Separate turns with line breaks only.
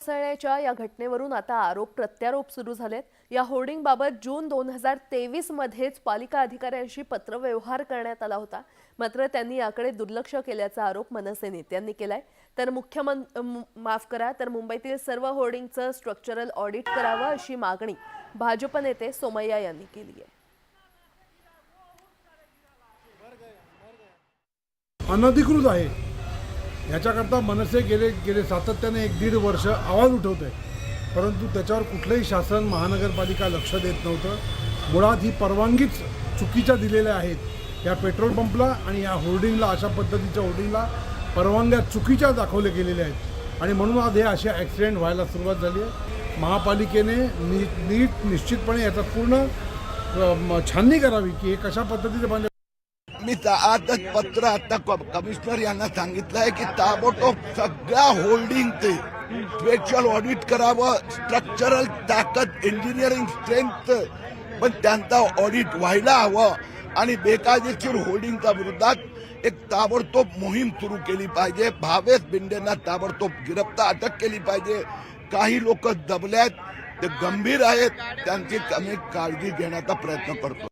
कोसळण्याच्या या घटनेवरून आता आरोप प्रत्यारोप सुरू झालेत. या होर्डिंगबाबत जून दोन हजार तेवीस मध्येच पालिका अधिकाऱ्यांशी पत्रव्यवहार करण्यात आला होता. मात्र त्यांनी याकडे दुर्लक्ष केल्याचा आरोप मनसे नेत्यांनी केलाय. तर मुख्यमं माफ करा तर मुंबईतील सर्व होर्डिंगचं स्ट्रक्चरल ऑडिट करावं अशी मागणी भाजप नेते सोमय्या यांनी केली आहे.
अनधिकृत आहे. ह्याच्याकरता मनसे गेले गेले सातत्याने एक दीड वर्ष आवाज उठवते. आहे परंतु त्याच्यावर कुठलंही शासन महानगरपालिका लक्ष देत नव्हतं. मुळात ही परवानगीच चुकीच्या दिलेल्या आहेत. या पेट्रोल पंपला आणि या होर्डिंगला अशा पद्धतीच्या होर्डिंगला परवानग्या चुकीच्या दाखवल्या गेलेल्या आहेत. आणि म्हणून आज हे असे ॲक्सिडेंट व्हायला सुरुवात झाली आहे. महापालिकेने नीट नीट निश्चितपणे याचा पूर्ण छाननी करावी की हे कशा पद्धतीचं बांधले
मी ता- पत्र आता क- कमिशनर यांना सांगितलंय की ताबडतोब सगळ्या होल्डिंग ते स्पेशल ऑडिट करावं. स्ट्रक्चरल ताकद इंजिनिअरिंग स्ट्रेंथ पण त्यांचा ऑडिट व्हायला हवं. आणि बेकायदेशीर होल्डिंगच्या विरोधात एक ताबडतोब मोहीम सुरू केली पाहिजे. भावेश बिंडेंना ताबडतोब गिरफ्तार अटक केली पाहिजे. काही लोक दबल्यात. ते गंभीर आहेत. त्यांची आम्ही काळजी घेण्याचा प्रयत्न करतो